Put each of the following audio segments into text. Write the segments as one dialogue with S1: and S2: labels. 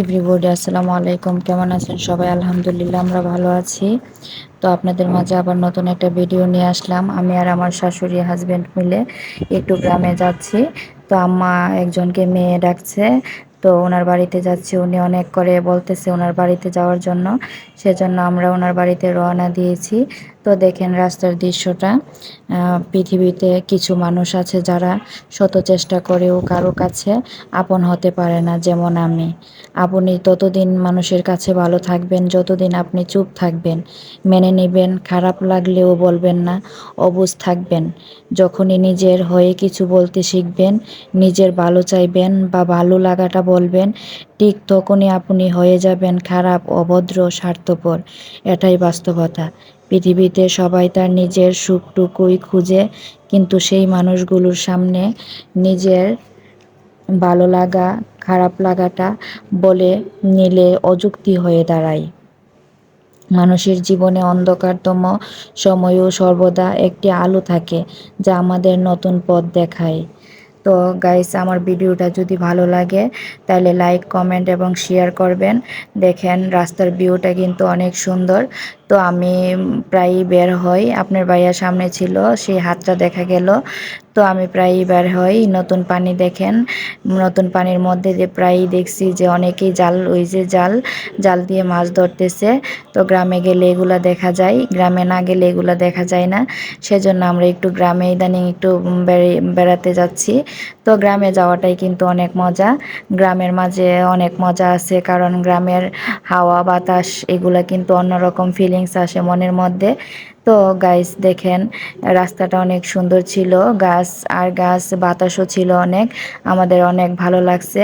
S1: Everybody, আসসালামু আলাইকুম। কেমন আছেন সবাই? আলহামদুলিল্লাহ, আমরা ভালো আছি। তো আপনাদের মাঝে আবার নতুন একটা ভিডিও নিয়ে আসলাম। আমি আর আমার শাশুড়ি হাজব্যান্ড মিলে একটু গ্রামে যাচ্ছি। তো আম্মা একজনকে মেয়ে ডাকছে। তো ওনার বাড়িতে যাচ্ছি। উনি অনেক করে বলতেছে ওনার বাড়িতে যাওয়ার জন্য। সেজন্য আমরা ওনার বাড়িতে রওনা দিয়েছি। তো দেখেন রাস্তার দৃশ্যটা। পৃথিবীতে কিছু মানুষ আছে যারা শত চেষ্টা করেও কারও কাছে আপন হতে পারে না, যেমন আমি। আপনি ততদিন মানুষের কাছে ভালো থাকবেন, যতদিন আপনি চুপ থাকবেন। মেনে নেবেন, খারাপ লাগলেও বলবেন না, অবুজ থাকবেন। যখনই নিজের হয়ে কিছু বলতে শিখবেন, নিজের ভালো চাইবেন বা ভালো লাগাটা বলবেন, ঠিক তখনই আপনি হয়ে যাবেন খারাপ, অভদ্র, স্বার্থপর। এটাই বাস্তবতা। পৃথিবীতে সবাই তার নিজের সুখটুকুই খুঁজে, কিন্তু সেই মানুষগুলোর সামনে নিজের ভালো লাগা, খারাপ লাগাটা বলে নিলে অযুক্তি হয়ে দাঁড়ায়। মানুষের জীবনে অন্ধকারতম সময়েও সর্বদা একটি আলো থাকে, যা আমাদের নতুন পথ দেখায়। তো গাইস আমার ভিডিওটা যদি ভালো লাগে, তাহলে লাইক কমেন্ট এবং শেয়ার করবেন। দেখেন রাস্তার ভিউটা কিন্তু অনেক সুন্দর। তো আমি প্রায়ই বের হই। আপনার ভাইয়ার সামনে ছিল সেই হাতটা দেখা গেল। তো আমি প্রায়ই বের হই, নতুন পানি দেখেন। নতুন পানির মধ্যে যে প্রায়ই দেখছি যে অনেকেই জাল, ওই যে জাল জাল দিয়ে মাছ ধরতেছে। তো গ্রামে গেলে এগুলা দেখা যায়, গ্রামে না গেলে এগুলা দেখা যায় না। সেজন্য আমরা একটু গ্রামে ইদানিং একটু বেড়াতে যাচ্ছি। তো গ্রামে যাওয়াটাই কিন্তু অনেক মজা। গ্রামের মাঝে অনেক মজা আছে, কারণ গ্রামের হাওয়া, বাতাস, এগুলা কিন্তু অন্যরকম ফিলিংস আসে মনের মধ্যে। তো গাইস দেখেন, রাস্তাটা অনেক সুন্দর ছিল, গাছ আর গাছ, বাতাসও ছিল অনেক, আমাদের অনেক ভালো লাগছে।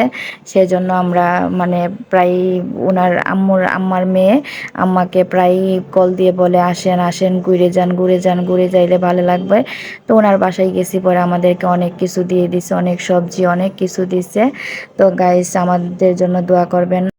S1: সেজন্য আমরা মানে প্রায় ওনার আম্মুর, আম্মার মেয়ে, আম্মাকে প্রায় কল দিয়ে বলে, আসেন আসেন, ঘুরে যান ঘুরে যান, ঘুরে যাইলে ভালো লাগবে। তো ওনার বাসায় গেছি পরে আমাদেরকে অনেক কিছু দিয়ে দিছে, অনেক সবজি, অনেক কিছু দিছে। তো গাইস আমাদের জন্য দোয়া করবেন।